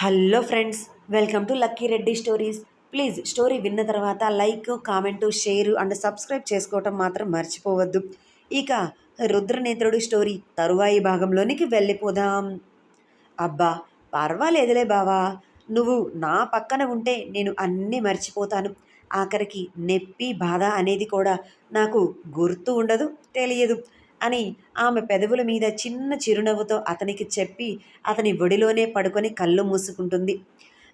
Hello friends welcome to Lucky Reddy stories. Please story విన్న తర్వాత like comment share and subscribe చేసుకోవటం మాత్రం మర్చిపోవద్దు. ఇక రుద్రనేత్రుడు స్టోరీ తరువాయి భాగంలోనికి వెళ్ళిపోదాం. అబ్బా పర్వాలేదులే బావా. నువ్వు నా పక్కన ఉంటే నేను అన్నీ మర్చిపోతాను. ఆఖరికి నెప్పి బాధ అనేది కూడా నాకు గుర్తు ఉండదు తెలియదు. అని ఆమె పెదవుల మీద చిన్న చిరునవ్వుతో అతనికి చెప్పి అతని ఒడిలోనే పడుకొని కళ్ళు మూసుకుంటుంది.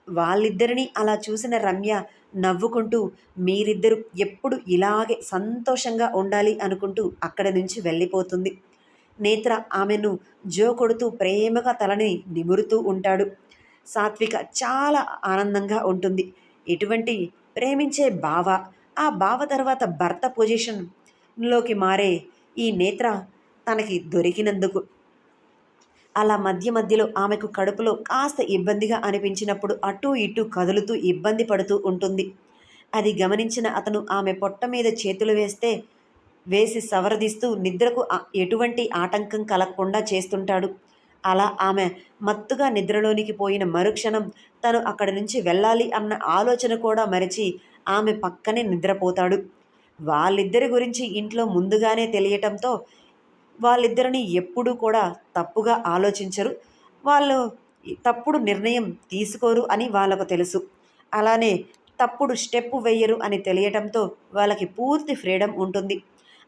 వాళ్ళిద్దరినీ అలా చూసిన రమ్య నవ్వుకుంటూ మీరిద్దరు ఎప్పుడు ఇలాగే సంతోషంగా ఉండాలి అనుకుంటూ అక్కడి నుంచి వెళ్ళిపోతుంది. నేత్ర ఆమెను జో కొడుతూ ప్రేమగా తలని నిమురుతూ ఉంటాడు. సాత్విక చాలా ఆనందంగా ఉంటుంది. ఇటువంటి ప్రేమించే బావ ఆ బావ తర్వాత భర్త పొజిషన్లోకి మారే ఈ నేత్ర తనకి దొరికినందుకు. అలా మధ్య మధ్యలో ఆమెకు కడుపులో కాస్త ఇబ్బందిగా అనిపించినప్పుడు అటూ ఇటూ కదులుతూ ఇబ్బంది పడుతూ ఉంటుంది. అది గమనించిన అతను ఆమె పొట్ట మీద చేతులు వేస్తే వేసి సవరదీస్తూ నిద్రకు ఎటువంటి ఆటంకం కలగకుండా చేస్తుంటాడు. అలా ఆమె మత్తుగా నిద్రలోనికి పోయిన మరుక్షణం తను అక్కడి నుంచి వెళ్ళాలి అన్న ఆలోచన కూడా మరిచి ఆమె పక్కనే నిద్రపోతాడు. వాళ్ళిద్దరి గురించి ఇంట్లో ముందుగానే తెలియటంతో వాళ్ళిద్దరిని ఎప్పుడూ కూడా తప్పుగా ఆలోచించరు. వాళ్ళు తప్పుడు నిర్ణయం తీసుకోరు అని వాళ్ళకు తెలుసు. అలానే తప్పుడు స్టెప్ వేయరు అని తెలియటంతో వాళ్ళకి పూర్తి ఫ్రీడమ్ ఉంటుంది.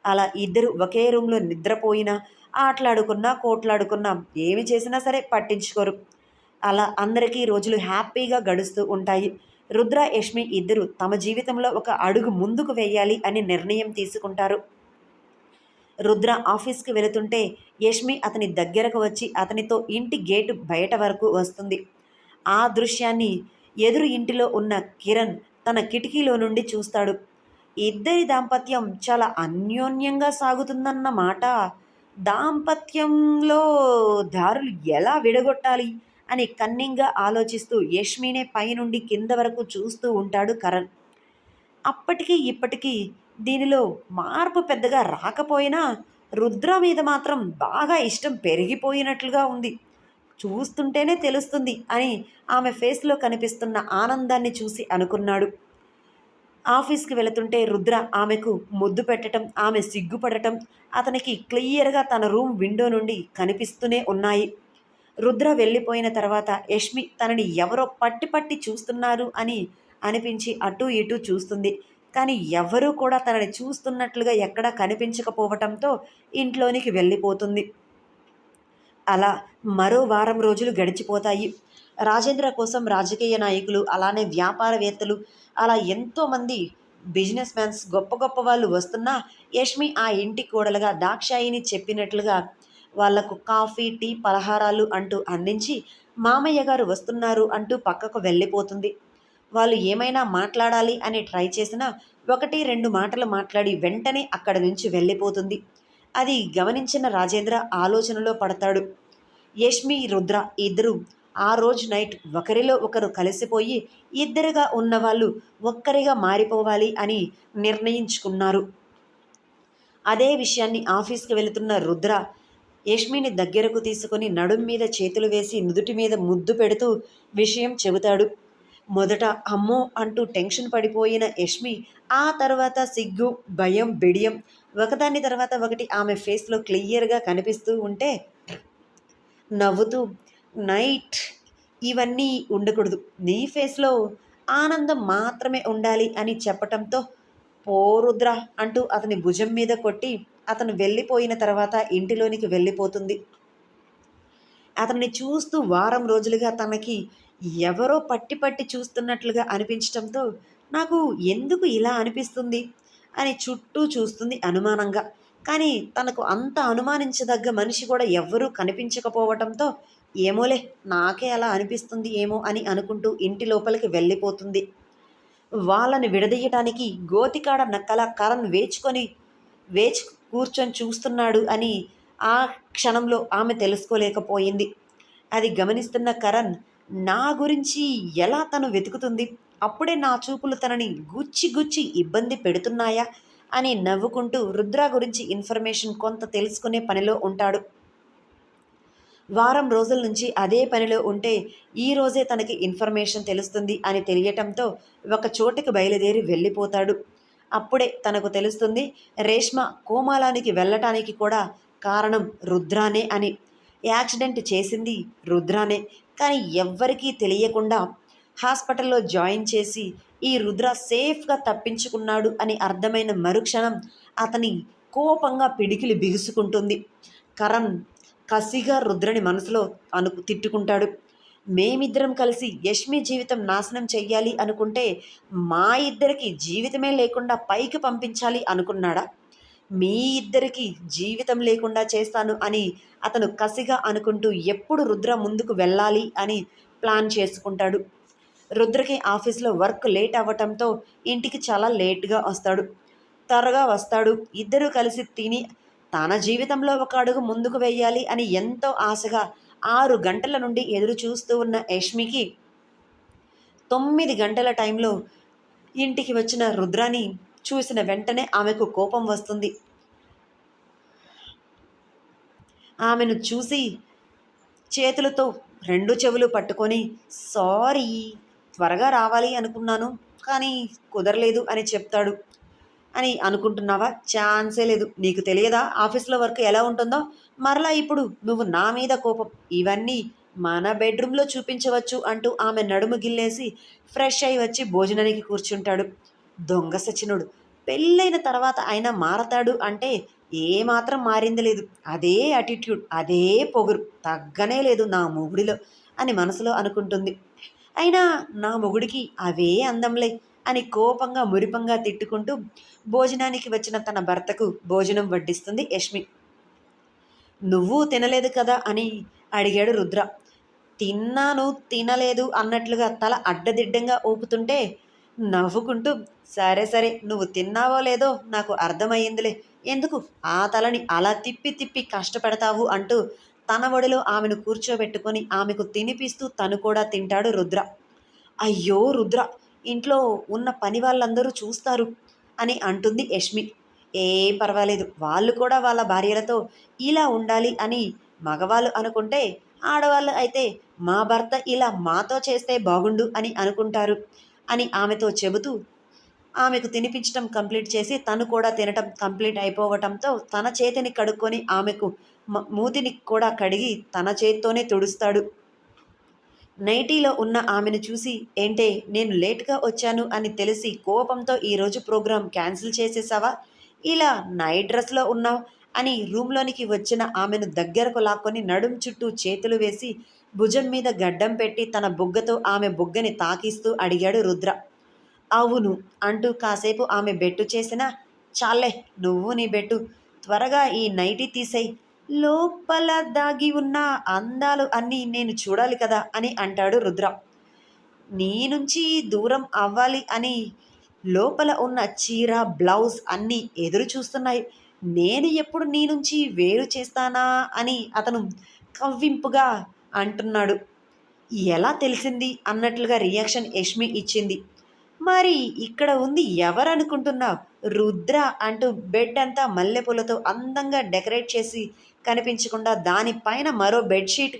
అలా ఇద్దరు ఒకే రూమ్లో నిద్రపోయినా ఆటలాడుకున్నా కోట్లాడుకున్నా ఏమి చేసినా సరే పట్టించుకోరు. అలా అందరికీ రోజులు హ్యాపీగా గడుస్తూ ఉంటాయి. రుద్ర యష్మి ఇద్దరు తమ జీవితంలో ఒక అడుగు ముందుకు వేయాలి అని నిర్ణయం తీసుకుంటారు. రుద్ర ఆఫీస్కి వెళుతుంటే యష్మి అతని దగ్గరకు వచ్చి అతనితో ఇంటి గేటు బయట వరకు వస్తుంది. ఆ దృశ్యాన్ని ఎదురు ఇంటిలో ఉన్న కిరణ్ తన కిటికీలో నుండి చూస్తాడు. ఇద్దరి దాంపత్యం చాలా అన్యోన్యంగా సాగుతుందన్నమాట. దాంపత్యంలో దారులు ఎలా విడగొట్టాలి? అని కన్నింగ్గా ఆలోచిస్తూ యష్మినే పైనుండి కింద వరకు చూస్తూ ఉంటాడు కరణ్. అప్పటికీ ఇప్పటికీ దీనిలో మార్పు పెద్దగా రాకపోయినా రుద్ర మీద మాత్రం బాగా ఇష్టం పెరిగిపోయినట్లుగా ఉంది. చూస్తుంటేనే తెలుస్తుంది అని ఆమె ఫేస్లో కనిపిస్తున్న ఆనందాన్ని చూసి అనుకున్నాడు. ఆఫీస్కి వెళుతుంటే రుద్ర ఆమెకు ముద్దు పెట్టడం ఆమె సిగ్గుపడటం అతనికి క్లియర్గా తన రూమ్ విండో నుండి కనిపిస్తూనే ఉన్నాయి. రుద్ర వెళ్ళిపోయిన తర్వాత యష్మి తనని ఎవరో పట్టి పట్టి చూస్తున్నారు అని అనిపించి అటు ఇటు చూస్తుంది. కానీ ఎవరూ కూడా తనని చూస్తున్నట్లుగా ఎక్కడా కనిపించకపోవటంతో ఇంట్లోనికి వెళ్ళిపోతుంది. అలా మరో వారం రోజులు గడిచిపోతాయి. రాజేంద్ర కోసం రాజకీయ నాయకులు అలానే వ్యాపారవేత్తలు అలా ఎంతోమంది బిజినెస్ మ్యాన్స్ గొప్ప గొప్ప వాళ్ళు వస్తున్నా యష్మి ఆ ఇంటి కూడలుగా దాక్షాయిని చెప్పినట్లుగా వాళ్ళకు కాఫీ టీ పలహారాలు అంటూ అందించి మామయ్య గారు వస్తున్నారు అంటూ పక్కకు వెళ్ళిపోతుంది. వాళ్ళు ఏమైనా మాట్లాడాలి అని ట్రై చేసినా ఒకటి రెండు మాటలు మాట్లాడి వెంటనే అక్కడి నుంచి వెళ్ళిపోతుంది. అది గమనించిన రాజేంద్ర ఆలోచనలో పడతాడు. యష్మి రుద్ర ఇద్దరు ఆ రోజు నైట్ ఒకరిలో ఒకరు కలిసిపోయి ఇద్దరుగా ఉన్నవాళ్ళు ఒక్కరిగా మారిపోవాలి అని నిర్ణయించుకున్నారు. అదే విషయాన్ని ఆఫీస్కి వెళుతున్న రుద్ర యష్మిని దగ్గరకు తీసుకుని నడుం మీద చేతులు వేసి నుదుటి మీద ముద్దు పెడుతూ విషయం చెబుతాడు. మొదట అమ్మో అంటూ టెన్షన్ పడిపోయిన యష్మి ఆ తర్వాత సిగ్గు భయం బిడియం ఒకదాని తర్వాత ఒకటి ఆమె ఫేస్లో క్లియర్గా కనిపిస్తూ ఉంటే నవ్వుతూ నైట్ ఇవన్నీ ఉండకూడదు. నీ ఫేస్లో ఆనందం మాత్రమే ఉండాలి అని చెప్పటంతో పోరుద్రా అంటూ అతని భుజం మీద కొట్టి అతను వెళ్ళిపోయిన తర్వాత ఇంటిలోనికి వెళ్ళిపోతుంది. అతన్ని చూస్తూ వారం రోజులుగా తనకి ఎవరో పట్టి పట్టి చూస్తున్నట్లుగా అనిపించటంతో నాకు ఎందుకు ఇలా అనిపిస్తుంది? అని చుట్టూ చూస్తుంది అనుమానంగా. కానీ తనకు అంత అనుమానించదగ్గ మనిషి కూడా ఎవ్వరూ కనిపించకపోవటంతో ఏమోలే నాకే అలా అనిపిస్తుంది ఏమో అని అనుకుంటూ ఇంటి లోపలికి వెళ్ళిపోతుంది. వాళ్ళని విడదీయటానికి గోతికాడ నక్కల కరణ్ వేచుకొని వేచు కూర్చొని చూస్తున్నాడు అని ఆ క్షణంలో ఆమె తెలుసుకోలేకపోయింది. అది గమనిస్తున్న కరణ్ నా గురించి ఎలా తను వెతుకుతుంది? అప్పుడే నా చూపులు తనని గుచ్చి గుచ్చి ఇబ్బంది పెడుతున్నాయా? అని నవ్వుకుంటూ రుద్ర గురించి ఇన్ఫర్మేషన్ కొంత తెలుసుకునే పనిలో ఉంటాడు. వారం రోజుల నుంచి అదే పనిలో ఉంటే ఈ రోజే తనకి ఇన్ఫర్మేషన్ తెలుస్తుంది అని తెలియటంతో ఒక చోటికి బయలుదేరి వెళ్ళిపోతాడు. అప్పుడే తనకు తెలుస్తుంది రేష్మ కోమాలానికి వెళ్ళటానికి కూడా కారణం రుద్రానే అని. యాక్సిడెంట్ చేసింది రుద్రానే. కానీ ఎవ్వరికీ తెలియకుండా హాస్పిటల్లో జాయిన్ చేసి ఈ రుద్ర సేఫ్గా తప్పించుకున్నాడు అని అర్థమైన మరుక్షణం అతని కోపంగా పిడికిలి బిగుసుకుంటుంది. కరణ్ కసిగా రుద్రని మనసులో అను తిట్టుకుంటాడు. మేమిద్దరం కలిసి యష్మి జీవితం నాశనం చెయ్యాలి అనుకుంటే మా ఇద్దరికి జీవితమే లేకుండా పైకి పంపించాలి అనుకున్నాడా? మీ ఇద్దరికి జీవితం లేకుండా చేస్తాను అని అతను కసిగా అనుకుంటూ ఎప్పుడు రుద్ర ముందుకు వెళ్ళాలి అని ప్లాన్ చేసుకుంటాడు. రుద్రకి ఆఫీస్లో వర్క్ లేట్ అవ్వటంతో ఇంటికి చాలా లేట్గా వస్తాడు. త్వరగా వస్తాడు. ఇద్దరూ కలిసి తిని తన జీవితంలో ఒక అడుగు ముందుకు వెయ్యాలి అని ఎంతో ఆశగా ఆరు గంటల నుండి ఎదురు చూస్తూ ఉన్న యష్మికి తొమ్మిది గంటల టైంలో ఇంటికి వచ్చిన రుద్రాని చూసిన వెంటనే ఆమెకు కోపం వస్తుంది. ఆమెను చూసి చేతులతో రెండు చెవులు పట్టుకొని సారీ త్వరగా రావాలి అనుకున్నాను కానీ కుదరలేదు అని చెప్తాడు. అని అనుకుంటున్నావా? ఛాన్సే లేదు. నీకు తెలియదా ఆఫీస్లో వర్క్ ఎలా ఉంటుందో? మరలా ఇప్పుడు నువ్వు నా మీద కోపం. ఇవన్నీ మన బెడ్రూమ్లో చూపించవచ్చు అంటూ ఆమె నడుము గిల్లేసి ఫ్రెష్ అయి వచ్చి భోజనానికి కూర్చుంటాడు. దొంగ సచినుడు పెళ్ళైన తర్వాత ఆయన మారతాడు అంటే ఏమాత్రం మారింది లేదు. అదే అటిట్యూడ్ అదే పొగురు. తగ్గనే లేదు నా మొగుడిలో అని మనసులో అనుకుంటుంది. అయినా నా మొగుడికి అవే అందంలే అని కోపంగా మురిపంగా తిట్టుకుంటూ భోజనానికి వచ్చిన తన భర్తకు భోజనం వడ్డిస్తుంది యష్మి. నువ్వు తినలేదు కదా? అని అడిగాడు రుద్ర. తిన్నాను తినలేదు అన్నట్లుగా తల అడ్డదిడ్డంగా ఊపుతుంటే నవ్వుకుంటూ సరే సరే నువ్వు తిన్నావో లేదో నాకు అర్థమయ్యిందిలే. ఎందుకు? ఆ తలని అలా తిప్పి తిప్పి కష్టపెడతావు అంటూ తన ఒడిలో ఆమెను కూర్చోబెట్టుకొని ఆమెకు తినిపిస్తూ తను కూడా తింటాడు రుద్ర. అయ్యో రుద్ర ఇంట్లో ఉన్న పని వాళ్ళందరూ చూస్తారు అని అంటుంది యష్మి. ఏం పర్వాలేదు వాళ్ళు కూడా వాళ్ళ భార్యలతో ఇలా ఉండాలి అని మగవాళ్ళు అనుకుంటే ఆడవాళ్ళు అయితే మా భర్త ఇలా మాతో చేస్తే బాగుండు అని అనుకుంటారు అని ఆమెతో చెబుతూ ఆమెకు తినిపించడం కంప్లీట్ చేసి తను కూడా తినటం కంప్లీట్ అయిపోవటంతో తన చేతిని కడుక్కొని ఆమెకు మూతిని కూడా కడిగి తన చేత్తోనే తుడుస్తాడు. నైటీలో ఉన్న ఆమెను చూసి ఏంటే నేను లేట్గా వచ్చాను అని తెలిసి కోపంతో ఈరోజు ప్రోగ్రాం క్యాన్సిల్ చేసేసావా? ఇలా నైట్ డ్రెస్లో ఉన్నావు అని రూమ్లోనికి వచ్చిన ఆమెను దగ్గరకు లాక్కొని నడుం చుట్టూ చేతులు వేసి భుజం మీద గడ్డం పెట్టి తన బుగ్గతో ఆమె బుగ్గని తాకిస్తూ అడిగాడు రుద్ర. అవును అంటూ కాసేపు ఆమె బెట్టు చేసినా చాలే నువ్వు నీ బెట్టు త్వరగా ఈ నైటీ తీసేయి లోపల దాగి ఉన్న అందాలు అన్నీ నేను చూడాలి కదా అని అంటాడు రుద్ర. నీ నుంచి దూరం అవ్వాలి అని లోపల ఉన్న చీర బ్లౌజ్ అన్నీ ఎదురు చూస్తున్నాయి. నేను ఎప్పుడు నీ నుంచి వేరు చేస్తానా అని అతను కవ్వింపుగా అంటున్నాడు. ఎలా తెలిసింది? అన్నట్లుగా రియాక్షన్ యష్మి ఇచ్చింది. మరి ఇక్కడ ఉంది ఎవరనుకుంటున్నావు? రుద్ర అంటూ బెడ్ అంతా మల్లెపూలతో అందంగా డెకరేట్ చేసి కనిపించకుండా దానిపైన మరో బెడ్షీట్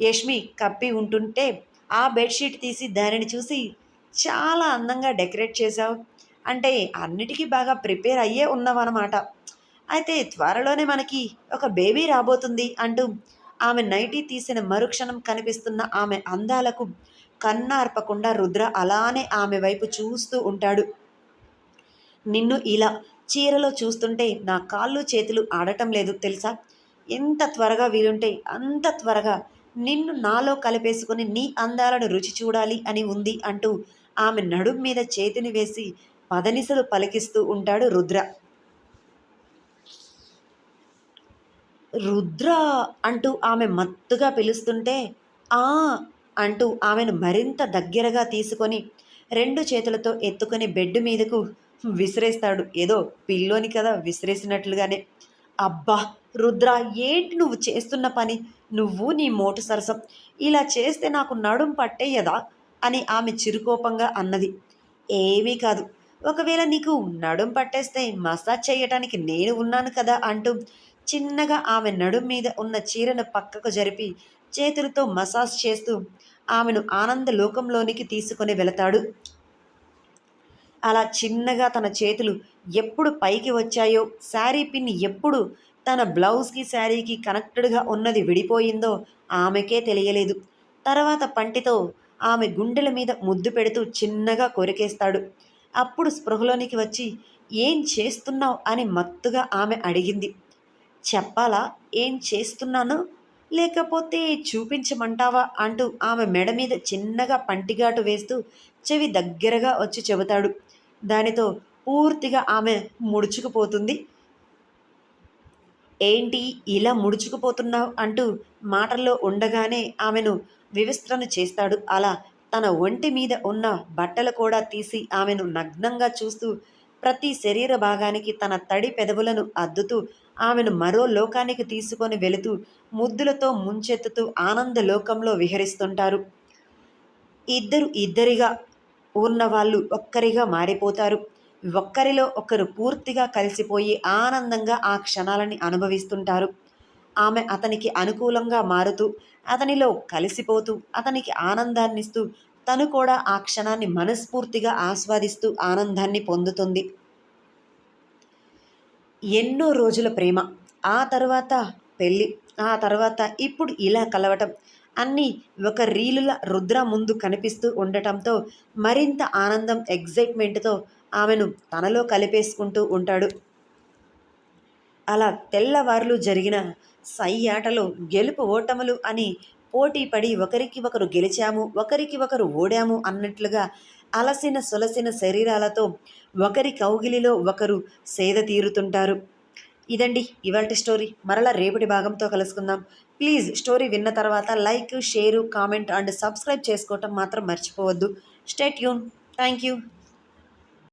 యష్మి కప్పి ఉంటుంటే ఆ బెడ్షీట్ తీసి దానిని చూసి చాలా అందంగా డెకరేట్ చేశావు. అంటే అన్నిటికీ బాగా ప్రిపేర్ అయ్యే ఉన్నావన్నమాట. అయితే త్వరలోనే మనకి ఒక బేబీ రాబోతుంది అంటూ ఆమె నైటీ తీసిన మరుక్షణం కనిపిస్తున్న ఆమె అందాలకు కన్నార్పకుండా రుద్ర అలానే ఆమె వైపు చూస్తూ ఉంటాడు. నిన్ను ఇలా చీరలో చూస్తుంటే నా కాళ్ళు చేతులు ఆడటం లేదు తెలుసా? ఎంత త్వరగా వీలుంటే అంత త్వరగా నిన్ను నాలో కలిపేసుకుని నీ అందాలను రుచి చూడాలి అని ఉంది అంటూ ఆమె నడుం మీద చేతిని వేసి పదనిసలు పలికిస్తూ ఉంటాడు రుద్ర. రుద్ర అంటూ ఆమె మత్తుగా పిలుస్తుంటే ఆ అంటూ ఆమెను మరింత దగ్గరగా తీసుకొని రెండు చేతులతో ఎత్తుకొని బెడ్ మీదకు విసిరేస్తాడు. ఏదో పిల్లోని కదా విసిరేసినట్లుగానే. అబ్బా! రుద్ర ఏంటి నువ్వు చేస్తున్న పని? నువ్వు నీ మోటు సరసం. ఇలా చేస్తే నాకు నడుం పట్టేయదా? అని ఆమె చిరుకోపంగా అన్నది. ఏమీ కాదు. ఒకవేళ నీకు నడుం పట్టేస్తే మసాజ్ చేయటానికి నేను ఉన్నాను కదా అంటూ చిన్నగా ఆమె నడుం మీద ఉన్న చీరను పక్కకు జరిపి చేతులతో మసాజ్ చేస్తూ ఆమెను ఆనంద లోకంలోనికి తీసుకొని వెళతాడు. అలా చిన్నగా తన చేతులు ఎప్పుడు పైకి వచ్చాయో శారీ పిన్ ఎప్పుడు తన బ్లౌజ్కి శారీకి కనెక్టెడ్గా ఉన్నది విడిపోయిందో ఆమెకే తెలియలేదు. తర్వాత పంటితో ఆమె గుండెల మీద ముద్దు పెడుతూ చిన్నగా కొరికేస్తాడు. అప్పుడు స్పృహలోనికి వచ్చి ఏం చేస్తున్నావు? అని మత్తుగా ఆమె అడిగింది. చెప్పాలా? ఏం చేస్తున్నాను? లేకపోతే చూపించమంటావా? అంటూ ఆమె మెడ మీద చిన్నగా పంటిగాటు వేస్తూ చెవి దగ్గరగా వచ్చి చెబుతాడు. దానితో పూర్తిగా ఆమె ముడుచుకుపోతుంది. ఏంటి ఇలా ముడుచుకుపోతున్నావు అంటూ మాటల్లో ఉండగానే ఆమెను వివిస్త్రను చేస్తాడు. అలా తన ఒంటి మీద ఉన్న బట్టలు కూడా తీసి ఆమెను నగ్నంగా చూస్తూ ప్రతి శరీర భాగానికి తన తడి పెదవులను అద్దుతూ ఆమెను మరో లోకానికి తీసుకొని వెళుతూ ముద్దులతో ముంచెత్తుతూ ఆనంద లోకంలో విహరిస్తుంటారు. ఇద్దరు ఇద్దరిగా ఉన్న వాళ్ళు ఒక్కరిగా మారిపోతారు. ఒక్కరిలో ఒకరు పూర్తిగా కలిసిపోయి ఆనందంగా ఆ క్షణాలని అనుభవిస్తుంటారు. ఆమె అతనికి అనుకూలంగా మారుతూ అతనిలో కలిసిపోతూ అతనికి ఆనందాన్నిస్తూ తను కూడా ఆ క్షణాన్ని మనస్ఫూర్తిగా ఆస్వాదిస్తూ ఆనందాన్ని పొందుతుంది. ఎన్నో రోజుల ప్రేమ ఆ తర్వాత పెళ్ళి ఆ తర్వాత ఇప్పుడు ఇలా కలవటం అన్నీ ఒక రీలుల రుద్ర ముందు కనిపిస్తూ ఉండటంతో మరింత ఆనందం ఎగ్జైట్మెంట్తో ఆమెను తనలో కలిపేసుకుంటూ ఉంటాడు. అలా తెల్లవారులు జరిగిన సై ఆటలో గెలుపు ఓటములు అని పోటీ పడి ఒకరికి ఒకరు గెలిచాము ఒకరికి ఒకరు ఓడాము అన్నట్లుగా అలసిన సొలసిన శరీరాలతో ఒకరి కౌగిలిలో ఒకరు సేద తీరుతుంటారు. ఇదండి ఇవాళ స్టోరీ. మరలా రేపటి భాగంతో కలుసుకుందాం. ప్లీజ్ స్టోరీ విన్న తర్వాత like share comment and subscribe చేసుకోవటం మాత్రం మర్చిపోవద్దు. Stay Yoon. Thank you.